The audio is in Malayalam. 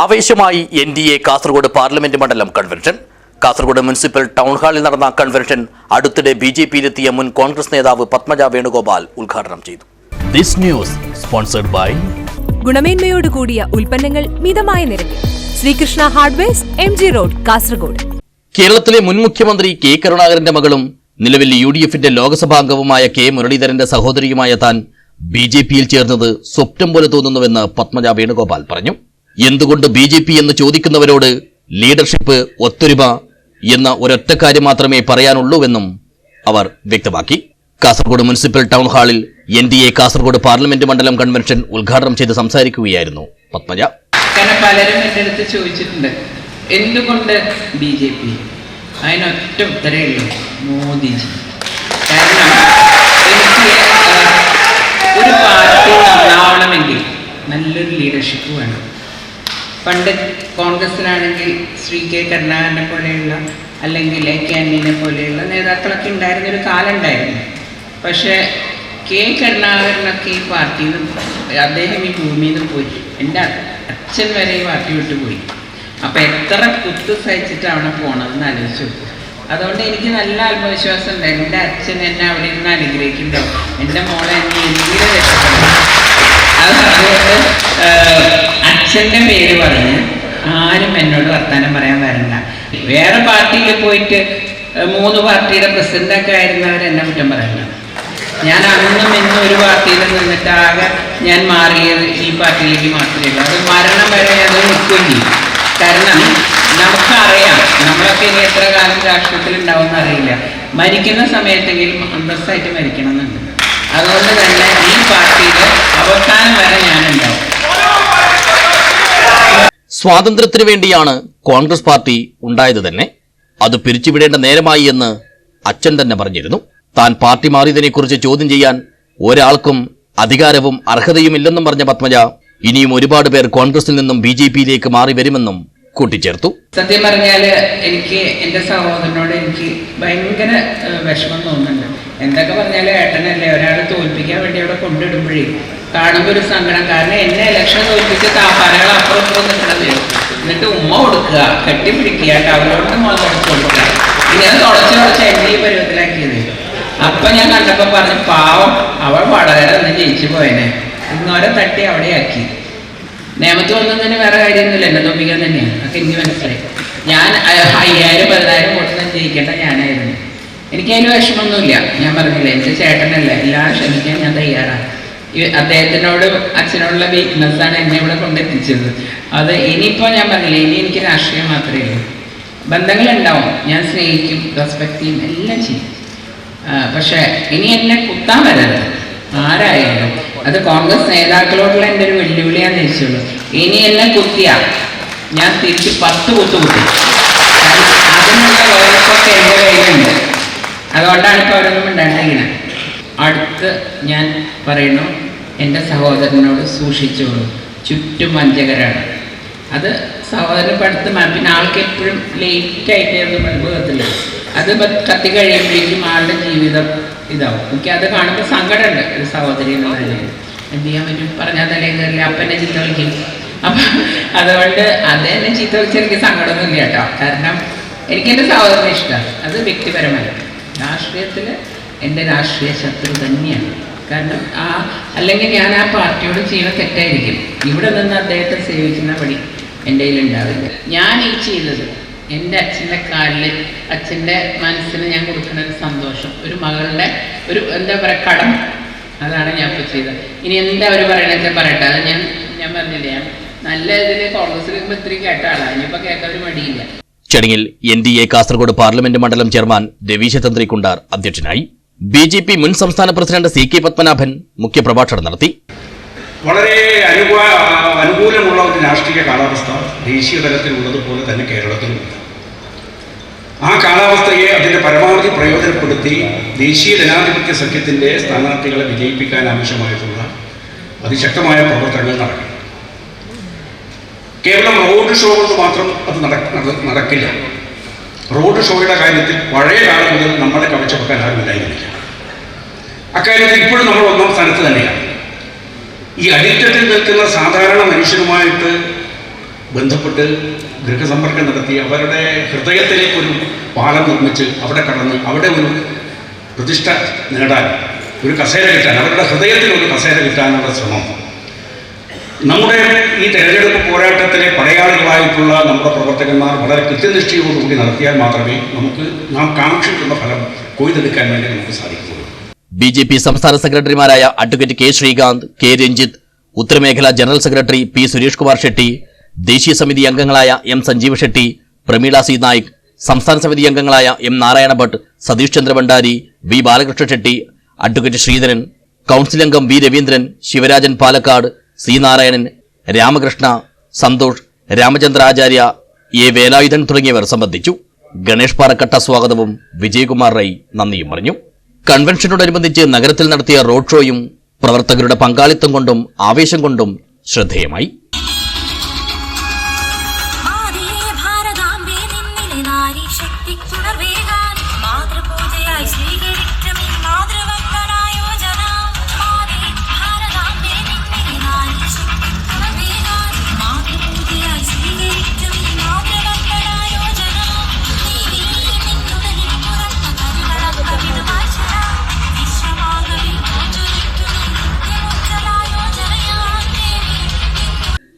ആവേശമായി N D A Kasaragod parliament മണ്ഡലം കൺവെൻഷൻ കാസർഗോഡ് മുനിസിപ്പൽ ടൗൺ ഹാളിൽ നടന്ന കൺവെൻഷൻ അടുത്തിടെ ബി ജെ പിയിലെത്തിയ മുൻ കോൺഗ്രസ് നേതാവ് പത്മജ വേണുഗോപാൽ ഉദ്ഘാടനം ചെയ്തു. ദിസ് ന്യൂസ് സ്പോൺസർഡ് ബൈ ഗുണമേന്മയോട് കൂടിയ ഉൽപ്പന്നങ്ങൾ മിതമായ നിരക്കിൽ. Srikrishna hardwares M G road Kasaragod. കേരളത്തിലെ മുൻ മുഖ്യമന്ത്രി കെ കരുണാകരന്റെ മകളും നിലവിൽ യു ഡി എഫിന്റെ ലോകസഭാംഗവുമായ കെ മുരളീധരന്റെ സഹോദരിയുമായ താൻ ബി ജെ പിയിൽ ചേർന്നത് സ്വപ്നം പോലെ തോന്നുന്നുവെന്ന് പത്മജ വേണുഗോപാൽ പറഞ്ഞു. എന്തുകൊണ്ട് ബി ജെ പി എന്ന് ചോദിക്കുന്നവരോട് ലീഡർഷിപ്പ് ഒത്തൊരുമ എന്ന ഒരൊറ്റ കാര്യം മാത്രമേ പറയാനുള്ളൂവെന്നും അവർ വ്യക്തമാക്കി. കാസർഗോഡ് മുനിസിപ്പൽ ടൗൺ ഹാളിൽ N D A Kasaragod parliament മണ്ഡലം കൺവെൻഷൻ ഉദ്ഘാടനം ചെയ്ത് സംസാരിക്കുകയായിരുന്നു പത്മജ. പലരും എന്റെ അടുത്ത് ചോദിച്ചിട്ടുണ്ട് എന്തുകൊണ്ട് ബി ജെ പി? അതിനൊറ്റ ഉത്തരേ മോദിജി. കാരണം ഒരു പാർട്ടി നന്നാവണമെങ്കിൽ നല്ലൊരു ലീഡർഷിപ്പ് വേണം. പണ്ട് കോൺഗ്രസിലാണെങ്കിൽ ശ്രീ കെ കരുണാകരനെ പോലെയുള്ള അല്ലെങ്കിൽ എ കെ ആന്റണിനെ പോലെയുള്ള നേതാക്കളൊക്കെ ഉണ്ടായിരുന്ന ഒരു കാലം ഉണ്ടായിരുന്നു പക്ഷേ കെ കരുണാകരനൊക്കെ ഈ പാർട്ടിയിൽ നിന്ന് അദ്ദേഹം ഈ ഭൂമിയിൽ നിന്ന് പോയി. എന്റെ അച്ഛൻ വരെ ഈ പാർട്ടി വിട്ടു പോയി. അപ്പം എത്ര കുത്ത് സഹിച്ചിട്ട് അവിടെ പോകണമെന്ന് ആലോചിച്ചു അതുകൊണ്ട് എനിക്ക് നല്ല ആത്മവിശ്വാസം ഉണ്ടായിരുന്നു. എന്റെ അച്ഛൻ എന്നെ അവിടെ നിന്ന് അനുഗ്രഹിക്കുന്നുണ്ടോ. എന്റെ മോളെ എന്നെ എന്തിനും രക്ഷപ്പെടും അത് അതുകൊണ്ട് ഏഹ്, അച്ഛന്റെ പേര് പറഞ്ഞ് ആരും എന്നോട് വർത്തമാനം പറയാൻ വരണ്ട. വേറെ പാർട്ടിയിൽ പോയിട്ട് മൂന്ന് പാർട്ടിയുടെ പ്രസിഡന്റൊക്കെ ആയിരുന്നവർ എന്നെ കുറ്റം പറയണ്ട ഞാൻ അന്നും ഇന്നും ഒരു പാർട്ടിയിൽ നിന്നിട്ട് ആകെ ഞാൻ മാറിയത് ഈ പാർട്ടിയിലേക്ക് മാത്രമേ ഉള്ളൂ അത് മരണം വരെ അത് നിൽക്കുകയും കാരണം നമുക്കറിയാം നമ്മളൊക്കെ ഇനി എത്ര കാലം രാഷ്ട്രീയത്തിൽ ഉണ്ടാവും അറിയില്ല. മരിക്കുന്ന സമയത്തെങ്കിലും അന്തസ്സായിട്ട് മരിക്കണം എന്നുണ്ട് അതുകൊണ്ട് തന്നെ ഈ പാർട്ടിയിൽ അവസാനം വരെ ഞാനുണ്ടാവും. സ്വാതന്ത്ര്യത്തിനു വേണ്ടിയാണ് കോൺഗ്രസ് പാർട്ടി ഉണ്ടായത് തന്നെ. അത് പിരിച്ചുവിടേണ്ട നേരമായി എന്ന് അച്ഛൻ തന്നെ പറഞ്ഞിരുന്നു. താൻ പാർട്ടി മാറിയതിനെക്കുറിച്ച് ചോദ്യം ചെയ്യാൻ ഒരാൾക്കും അധികാരവും അർഹതയുമില്ലെന്നും പറഞ്ഞ പത്മജ ഇനിയും ഒരുപാട് പേർ കോൺഗ്രസിൽ നിന്നും ബി ജെ പിയിലേക്ക് മാറി വരുമെന്നും കൂട്ടിച്ചേർത്തു. സത്യം പറഞ്ഞാൽ എനിക്ക് എന്റെ സഹോദരനോട് എനിക്ക് ഭയങ്കര വിഷമം തോന്നുന്നുണ്ട്. എന്തൊക്കെ പറഞ്ഞാലും ഏട്ടനല്ലേ ഒരാളെ തോൽപ്പിക്കാൻ വേണ്ടി അവിടെ കൊണ്ടിടുമ്പോഴേ കാണുമ്പോൾ ഒരു സങ്കടം. കാരണം എന്നെ ഇലക്ഷൻ തോൽപ്പിച്ച് താപ്പാരകൾ അപ്പുറം പോകുന്ന കിടന്നു എന്നിട്ട് ഉമ്മ കൊടുക്കുക. കെട്ടിപ്പിടിക്കുക മോൾ തുടച്ചു കൊടുക്കുക ഇങ്ങനെ തുടച്ച് തുടച്ച് എന്നെ ഈ പരുവത്തിലാക്കിയത്. അപ്പൊ ഞാൻ കണ്ടപ്പോ പറഞ്ഞു പാവം അവൾ വളരെ ഒന്ന് ജയിച്ചു പോയനെ. ഇന്നോരെ തട്ടി അവിടെയാക്കി. നിയമത്ത് തന്നെ വേറെ കാര്യമൊന്നുമില്ല. എന്നെ തോപ്പിക്കാൻ തന്നെയാണ് അതൊക്കെ എനിക്ക് മനസ്സിലായി. ഞാൻ അയ്യായിരം പതിനായിരം വോട്ടിന് ജയിക്കേണ്ട ഞാനായിരുന്നു. എനിക്ക് അതിന് വിഷമമൊന്നുമില്ല. ഞാൻ പറഞ്ഞില്ല എന്റെ ചേട്ടനല്ല എല്ലാം ക്ഷമിക്കാൻ ഞാൻ തയ്യാറാണ് അദ്ദേഹത്തിനോട് അച്ഛനോടുള്ള വീക്ക്നെസ്സാണ് എന്നെ ഇവിടെ കൊണ്ടെത്തിച്ചത്. അത് ഇനിയിപ്പോൾ ഞാൻ പറഞ്ഞില്ല ഇനി എനിക്ക് രാഷ്ട്രീയം മാത്രമേ ഉള്ളൂ. ബന്ധങ്ങളുണ്ടാവും ഞാൻ സ്നേഹിക്കും റെസ്പെക്ട് ചെയ്യും എല്ലാം ചെയ്യും. പക്ഷെ ഇനി എന്നെ കുത്താൻ വരരുത്. ആരായാലും. അത് കോൺഗ്രസ് നേതാക്കളോടുള്ള എന്റെ ഒരു വെല്ലുവിളിയാന്ന് ചോദിച്ചുള്ളൂ. ഇനി എന്നെ കുത്തിയ ഞാൻ തിരിച്ച് പത്ത് കുത്തു കുത്തി. അതിനുള്ള വേർപ്പൊക്കെ എന്റെ കയ്യിലുണ്ട്. അതുകൊണ്ടാണ് ഇപ്പോൾ അവരൊന്നും ഉണ്ടായിരുന്നിങ്ങനെ അടുത്ത് ഞാൻ പറയുന്നു എന്റെ സഹോദരനോട് സൂക്ഷിച്ചോളൂ. ചുറ്റും വഞ്ചകരാണ് അത് സഹോദരൻ പഠിത്തം പിന്നെ ആൾക്ക് എപ്പോഴും ലേറ്റ് ആയിട്ടായിരുന്നു അനുഭവത്തില്ല അത് കത്തി കഴിയുമ്പോഴേക്കും ആളുടെ ജീവിതം ഇതാവും. എനിക്ക് അത് കാണുമ്പോൾ സങ്കടമുണ്ട് ഒരു സഹോദരി എന്ന് പറയുന്നത് എന്ത് ചെയ്യാൻ പറ്റും? പറഞ്ഞാൽ തന്നെ കയറില്ല. അപ്പനെ ചീത്ത വിളിക്കും. അപ്പം അതുകൊണ്ട് അത് എന്നെ ചീത്ത വിളിച്ചാൽ എനിക്ക് സങ്കടമൊന്നുമില്ല കേട്ടോ. കാരണം എനിക്ക് എന്റെ സഹോദരനെ ഇഷ്ടമാണ്. അത് വ്യക്തിപരമല്ല. രാഷ്ട്രീയത്തിൽ എന്റെ രാഷ്ട്രീയ ശത്രു തന്നെയാണ്. കാരണം ആ അല്ലെങ്കിൽ ഞാൻ ആ പാർട്ടിയോട് ചെയ്യുന്ന തെറ്റായിരിക്കും. ഇവിടെ നിന്ന് അദ്ദേഹത്തെ സേവിക്കുന്ന പടി എന്റെ കയ്യിലുണ്ടാവില്ല. ഞാൻ ഈ ചെയ്തത് എന്റെ അച്ഛന്റെ കാലിൽ അച്ഛന്റെ മനസ്സിന് ഞാൻ കൊടുക്കുന്ന ഒരു സന്തോഷം ഒരു മകളുടെ ഒരു എന്താ പറയുക കടം അതാണ് ഞാൻ ഇപ്പോൾ ചെയ്തത്. ഇനി എന്താ അവർ പറയണത് പറയട്ടെ. അത് ഞാൻ ഞാൻ പറഞ്ഞില്ലേ ഞാൻ നല്ല ഇതിൽ കോൺഗ്രസ്സിൽ ഇത്തിരി കേട്ട ആളാണ് ഇനിയിപ്പോൾ കേൾക്കാൻ ഒരു മടിയില്ല. ചടങ്ങിൽ N D A Kasaragod parliament മണ്ഡലം ചെയർമാൻ രവീശ തന്ത്രി കുണ്ടാർ അധ്യക്ഷനായി. ബി ജെ പി മുൻ സംസ്ഥാന പ്രസിഡന്റ് സി കെ പത്മനാഭൻ മുഖ്യപ്രഭാഷണം നടത്തി. വളരെ അനുകൂല അനുകൂലമുള്ള ഒരു രാഷ്ട്രീയ കാലാവസ്ഥ ദേശീയ തലത്തിലുള്ളതുപോലെ തന്നെ കേരളത്തിലുണ്ട് ആ കാലാവസ്ഥയെ അതിന്റെ പരമാവധി പ്രയോജനപ്പെടുത്തി ദേശീയ ജനാധിപത്യ സഖ്യത്തിന്റെ സ്ഥാനാർത്ഥികളെ വിജയിപ്പിക്കാൻ ആവശ്യമായിട്ടുള്ള അതിശക്തമായ പ്രവർത്തനങ്ങൾ നടക്കും. കേവലം റോഡ് ഷോ കൊണ്ട് മാത്രം അത് നട- നട- നടക്കില്ല. റോഡ് ഷോയുടെ കാര്യത്തിൽ പഴയ കാലം മുതൽ നമ്മളെ കവച്ചപ്പെക്കാൻ വെക്കാൻ ആരും ഉണ്ടായിരുന്നില്ല അക്കാര്യത്തിൽ ഇപ്പോഴും നമ്മൾ ഒന്നാം സ്ഥാനത്ത് തന്നെയാണ്. ഈ അടിത്തട്ടിൽ നിൽക്കുന്ന സാധാരണ മനുഷ്യരുമായിട്ട് ബന്ധപ്പെട്ട് ഗൃഹസമ്പർക്കം നടത്തി അവരുടെ ഹൃദയത്തിലേക്ക് ഒരു പാലം നിർമ്മിച്ച് അവിടെ കടന്ന് അവിടെ ഒരു പ്രതിഷ്ഠ നേടാൻ ഒരു കസേര കിട്ടാൻ അവരുടെ ഹൃദയത്തിൽ ഒരു കസേര കിട്ടാനുള്ള ശ്രമം. നമ്മുടെ ഈ തെരഞ്ഞെടുപ്പ് പോരാട്ടത്തിലെ പടയാളികളായിട്ടുള്ള നമ്മുടെ പ്രവർത്തകന്മാർ വളരെ കൃത്യനിഷ്ഠയോടുകൂടി നടത്തിയാൽ മാത്രമേ നമുക്ക് നാം കാക്ഷിക്കുന്ന ഫലം കൊയ്തെടുക്കാൻ വേണ്ടി നമുക്ക് സാധിക്കുകയുള്ളൂ. ബി ജെ പി സംസ്ഥാന സെക്രട്ടറിമാരായ advocate K Sreekanth K Ranjith ഉത്തരമേഖല general secretary P Suresh Kumar Shetty ദേശീയ സമിതി അംഗങ്ങളായ എം സഞ്ജീവ് ഷെട്ടി പ്രമീള സി നായിക് സംസ്ഥാന സമിതി അംഗങ്ങളായ M Narayana Bhat Satish Chandra Bhandari V Balakrishna Shetty advocate Sreedharan council അംഗം V Raveendran Sivarajan Palakkad C Narayanan Ramakrishna Santhosh Ramachandracharya A Velayudhan തുടങ്ങിയവർ സംബന്ധിച്ചു. ഗണേഷ് പാറക്കട്ട സ്വാഗതവും വിജയകുമാർ റൈ നന്ദിയും പറഞ്ഞു. കൺവെൻഷനോടനുബന്ധിച്ച് നഗരത്തിൽ നടത്തിയ റോഡ് ഷോയും പ്രവർത്തകരുടെ പങ്കാളിത്തം കൊണ്ടും ആവേശം കൊണ്ടും ശ്രദ്ധേയമായി.